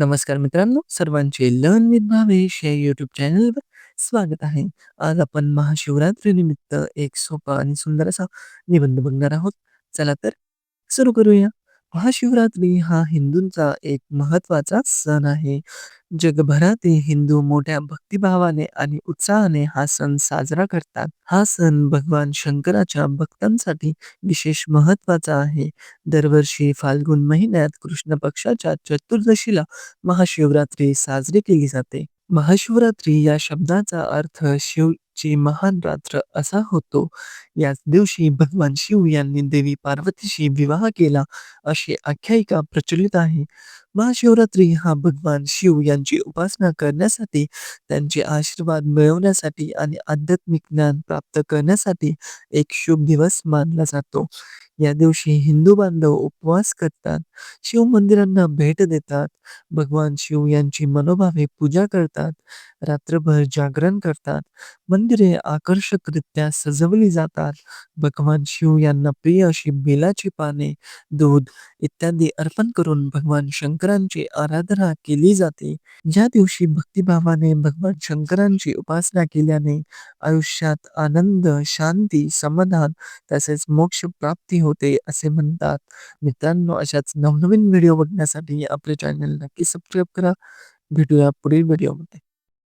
नमस्कार मित्रांनो, सर्वांचे लर्न विथ भावेश या यूट्यूब चॅनलवर स्वागत आहे. आज आपण महाशिवरात्रीनिमित्त एक सोपा आणि सुंदर असा निबंध बघणार आहोत. चला तर सुरू करूया. महाशिवरात्री हा हिंदूंचा एक महत्त्वाचा सण आहे. जगभरातील हिंदू मोठ्या भक्तिभावाने आणि उत्साहाने हा सण साजरा करतात. हा सण भगवान शंकराच्या भक्तांसाठी विशेष महत्त्वाचा आहे. दरवर्षी फाल्गुन महिन्यात कृष्ण पक्षाच्या चतुर्दशीला महाशिवरात्री साजरी केली जाते. महाशिवरात्री या शब्दाचा अर्थ शिव ची महान रात्र असा होतो. याच दिवशी भगवान शिव यांनी देवी पार्वतीशी विवाह केला अशी आख्यायिका प्रचलित आहे. महाशिवरात्री हा भगवान शिव यांची उपासना करण्यासाठी, त्यांचे आशीर्वाद मिळवण्यासाठी आणि आध्यात्मिक ज्ञान प्राप्त करण्यासाठी एक शुभ दिवस मानला जातो. या दिवशी हिंदू बांधव उपवास करतात, शिव मंदिरांना भेट देतात, भगवान शिव यांची मनोभावे पूजा करतात, रात्रभर जागरण करतात, मंदिरे आकर्षकरित्या सजवली जातात, भगवान शिव यांना प्रिय अशी बेलाची पाने, दूध इत्यादी अर्पण करून भगवान शंकरांची आराधना केली जाते. या दिवशी भक्तिभावाने भगवान शंकरांची उपासना केल्याने आयुष्यात आनंद, शांती, समाधान तसेच मोक्ष प्राप्ती होते असे म्हणतात. मित्रांनो अशाच नवनवीन व्हिडिओ बघण्यासाठी आपले चॅनल नक्की सबस्क्राईब करा. भेटूया पुढील व्हिडिओमध्ये.